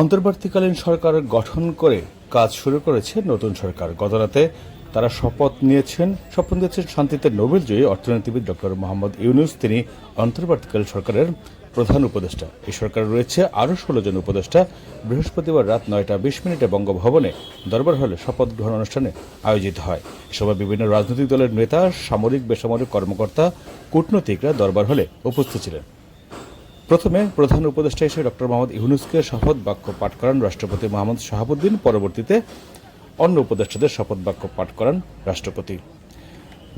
অন্তর্বর্তীকালীন সরকার গঠন করে কাজ শুরু করেছে নতুন সরকার। গতরাতে তারা শপথ নিয়েছেন শপথ নিয়েছেন শান্তিতে নোবেলজয়ী অর্থনীতিবিদ ডক্টর মোহাম্মদ ইউনুস। তিনি অন্তর্বর্তীকালীন সরকারের প্রধান উপদেষ্টা। এই সরকার রয়েছে আরও ষোলো জন উপদেষ্টা। বৃহস্পতিবার রাত নয়টা বিশ মিনিটে বঙ্গভবনে দরবার হলে শপথ গ্রহণ অনুষ্ঠানে আয়োজিত হয়। এ সময় বিভিন্ন রাজনৈতিক দলের নেতা, সামরিক, বেসামরিক কর্মকর্তা, কূটনৈতিকরা দরবার হলে উপস্থিত ছিলেন। প্রথমে প্রধান উপদেষ্টা হিসেবে ডক্টর মোহাম্মদ ইউনুসকে শপথ বাক্য পাঠ করান রাষ্ট্রপতি মোহাম্মদ শাহাবুদ্দিন। পরবর্তীতে অন্য উপদেষ্টাদের শপথ বাক্য পাঠ করান রাষ্ট্রপতি।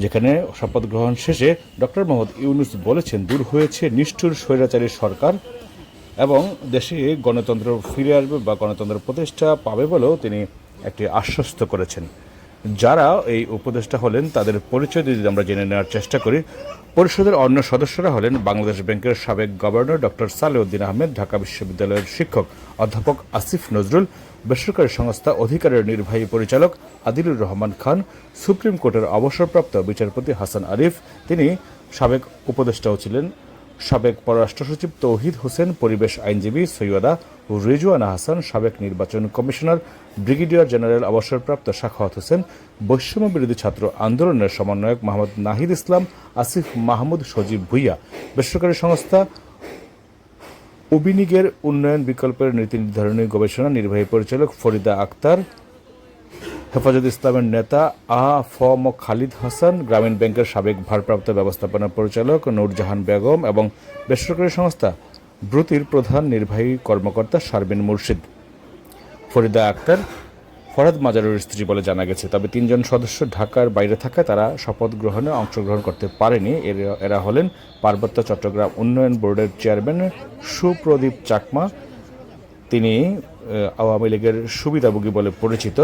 যেখানে শপথ গ্রহণ শেষে ডক্টর মোহাম্মদ ইউনুস বলেছেন, দূর হয়েছে নিষ্ঠুর স্বৈরাচারী সরকার এবং দেশে গণতন্ত্র ফিরে আসবে বা গণতন্ত্র প্রতিষ্ঠা পাবে বলেও তিনি একটি আশ্বস্ত করেছেন। যারা এই উপদেষ্টা হলেন, তাদের পরিচয় যদি আমরা জেনে নেওয়ার চেষ্টা করি, পরিষদের অন্য সদস্যরা হলেন বাংলাদেশ ব্যাংকের সাবেক গভর্নর ডক্টর সালেউদ্দিন আহমেদ, ঢাকা বিশ্ববিদ্যালয়ের শিক্ষক অধ্যাপক আসিফ নজরুল, বেসরকারি সংস্থা অধিকারের নির্বাহী পরিচালক আদিলুর রহমান খান, সুপ্রিম কোর্টের অবসরপ্রাপ্ত বিচারপতি হাসান আরিফ, তিনি সাবেক উপদেষ্টাও ছিলেন। সাবেক পররাষ্ট্র সচিব তৌহিদ হোসেন, পরিবেশ আইনজীবী সৈয়দা রিজওয়ানা হাসান, সাবেক নির্বাচন কমিশনার, ব্রিগেডিয়ার জেনারেল অবসরপ্রাপ্ত শাখাওয়াত হোসেন বৈষম্য বিরোধী ছাত্র আন্দোলনের সমন্বয়ক মোহাম্মদ নাহিদ ইসলাম, আসিফ মাহমুদ সজীব ভুইয়া, বেসরকারি সংস্থা উবিনিগের উন্নয়ন বিকল্পের নীতি নির্ধারণী গবেষণা নির্বাহী পরিচালক ফরিদা আক্তার হেফাজত ইসলামের নেতা আ ফ ম খালিদ হাসান, গ্রামীণ ব্যাংকের সাবেক ভারপ্রাপ্ত ব্যবস্থাপনা পরিচালক নূরজাহান বেগম এবং বেসরকারি সংস্থা ব্রুতির প্রধান নির্বাহী কর্মকর্তা শারবিন মুর্শিদ। ফরিদা আক্তার ফরাদ মাজারুর স্ত্রী বলে জানা গেছে, তবে তিনজন সদস্য ঢাকার বাইরে থাকায় তারা শপথ গ্রহণে অংশগ্রহণ করতে পারেনি। এরা- এরা হলেন পার্বত্য চট্টগ্রাম উন্নয়ন বোর্ডের চেয়ারম্যান সুপ্রদীপ চাকমা তিনি আওয়ামী লীগের সুবিধাভোগী বলে পরিচিত।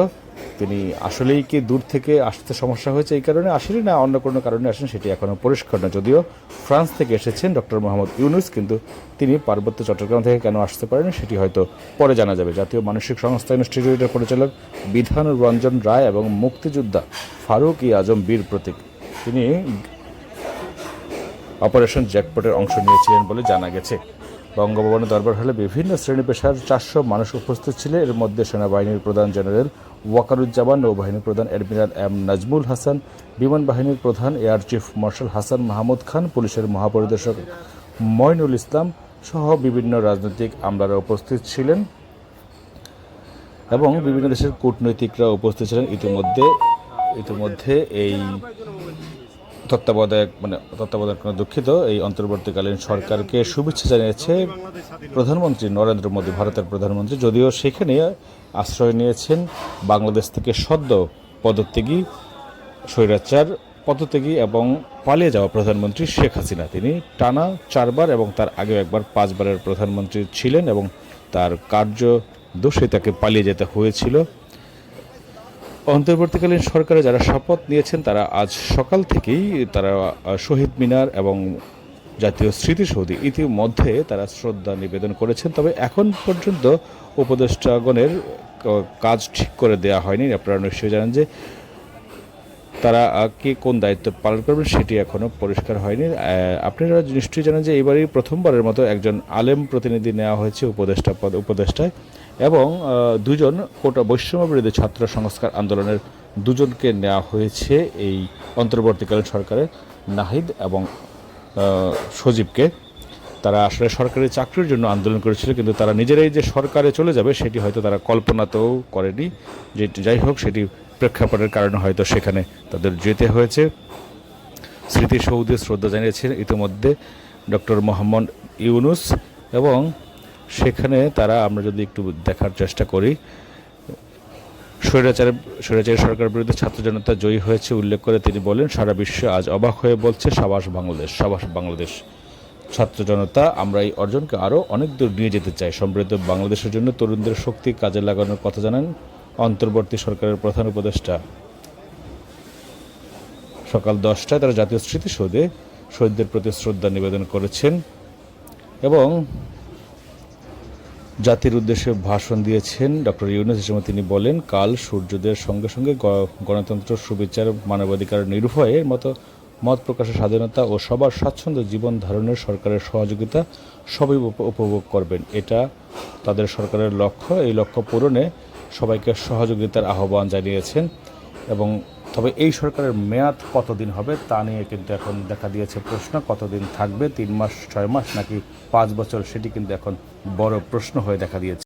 তিনি আসলেই কি দূর থেকে আসতে সমস্যা হয়েছে এই কারণে আসেনি না অন্য কোনো কারণে আসেন সেটি এখনও পরিষ্কার না যদিও ফ্রান্স থেকে এসেছেন ডক্টর মোহাম্মদ ইউনুস, কিন্তু তিনি পার্বত্য চট্টগ্রাম থেকে কেন আসতে পারেন সেটি হয়তো পরে জানা যাবে। জাতীয় মানসিক সংস্থা ইনস্টিটিউটের পরিচালক বিধান রঞ্জন রায় এবং মুক্তিযোদ্ধা ফারুক ই আজম বীর প্রতীক। তিনি অপারেশন জ্যাকপটের অংশ নিয়েছিলেন বলে জানা গেছে। বঙ্গভবনে দরবার হলে বিভিন্ন শ্রেণি পেশার চারশো মানুষ উপস্থিত ছিল। এর মধ্যে সেনাবাহিনীর প্রধান জেনারেল ওয়াকারুজ্জামান, নৌবাহিনীর প্রধান অ্যাডমিরাল এম নাজমুল হাসান, বিমান বাহিনীর প্রধান air chief marshal Hasan Mahmud Khan, পুলিশের মহাপরিদর্শক ময়নুল ইসলাম সহ বিভিন্ন রাজনৈতিক আমলারা উপস্থিত ছিলেন এবং বিভিন্ন দেশের কূটনৈতিকরা উপস্থিত ছিলেন। ইতিমধ্যে ইতিমধ্যে এই তত্ত্বাবধায়ক মানে তত্ত্বাবধায়ক দুঃখিত, এই অন্তর্বর্তীকালীন সরকারকে শুভেচ্ছা জানিয়েছে প্রধানমন্ত্রী নরেন্দ্র মোদী, ভারতের প্রধানমন্ত্রী। যদিও সেখানে আশ্রয় নিয়েছেন বাংলাদেশ থেকে সদ্য পদত্যাগী, স্বৈরাচার পদত্যাগী এবং পালিয়ে যাওয়া প্রধানমন্ত্রী শেখ হাসিনা। তিনি টানা চারবার এবং তার আগেও একবার পাঁচবারের প্রধানমন্ত্রী ছিলেন এবং তার কার্য দোষে তাকে পালিয়ে যেতে হয়েছিল। অন্তর্বর্তীকালীন সরকারে যারা শপথ নিয়েছেন, তারা আজ সকাল থেকেই তারা শহীদ মিনার এবং জাতীয় স্মৃতিসৌধে ইতিমধ্যে তারা শ্রদ্ধা নিবেদন করেছেন। তবে এখন পর্যন্ত উপদেষ্টাগণের কাজ ঠিক করে দেওয়া হয়নি। আপনারা নিশ্চয়ই জানেন যে তারা কে কোন দায়িত্ব পালন করবেন সেটি এখনও পরিষ্কার হয়নি। আপনারা নিশ্চয়ই জানেন যে এবারই প্রথমবারের মতো একজন আলেম প্রতিনিধি নেওয়া হয়েছে উপদেষ্টা পদ, উপদেষ্টায়। এবং দুজন কোটা বৈষম্য বিরোধী ছাত্র সংস্কার আন্দোলনের দুজনকে নেওয়া হয়েছে এই অন্তর্বর্তীকালীন সরকারের নাহিদ এবং সজীবকে। তারা আসলে সরকারি চাকরির জন্য আন্দোলন করেছিল, কিন্তু তারা নিজেরাই যে সরকারে চলে যাবে সেটি হয়তো তারা কল্পনাতেও করেনি। যে যাই হোক, সেটি প্রেক্ষাপটের কারণে হয়তো সেখানে তাদের যেতে হয়েছে। স্মৃতিসৌধে শ্রদ্ধা জানিয়েছেন ইতিমধ্যে ডক্টর মোহাম্মদ ইউনুস এবং সেখানে তারা আমরা যদি একটু দেখার চেষ্টা করি স্বৈরাচারের স্বৈরাচারী সরকারের বিরুদ্ধে ছাত্র জনতা জয়ী হয়েছে উল্লেখ করে তিনি বলেন, সারা বিশ্ব আজ অবাক হয়ে বলছে সাবাস বাংলাদেশ সাবাস বাংলাদেশ। ছাত্র জনতা, আমরা এই অর্জনকে আরও অনেক দূর নিয়ে যেতে চাই। সমৃদ্ধ বাংলাদেশের জন্য তরুণদের শক্তি কাজে লাগানোর কথা জানান অন্তর্বর্তী সরকারের প্রধান উপদেষ্টা। সকাল দশটায় তারা জাতীয় স্মৃতিসৌধে শহীদদের প্রতি শ্রদ্ধা নিবেদন করেছেন এবং জাতির উদ্দেশ্যে ভাষণ দিয়েছেন ডক্টর ইউনুস, এ তিনি বলেন, কাল সূর্যোদয়ের সঙ্গে সঙ্গে গণতন্ত্র, সুবিচার, মানবাধিকার নির্ভয়ের মতো মত প্রকাশের স্বাধীনতা ও সবার স্বাচ্ছন্দ্য জীবন ধারণের সরকারের সহযোগিতা সবই উপভোগ করবেন। এটা তাদের সরকারের লক্ষ্য। এই লক্ষ্য পূরণে সবাইকে সহযোগিতার আহ্বান জানিয়েছেন এবং তবে এই সরকারের মেয়াদ কতদিন হবে তা নিয়ে কিন্তু এখন দেখা দিয়েছে প্রশ্ন, কতদিন থাকবে, তিন মাস, ছয় মাস, নাকি পাঁচ বছর, সেটি কিন্তু এখন বড় প্রশ্ন হয়ে দেখা দিয়েছে।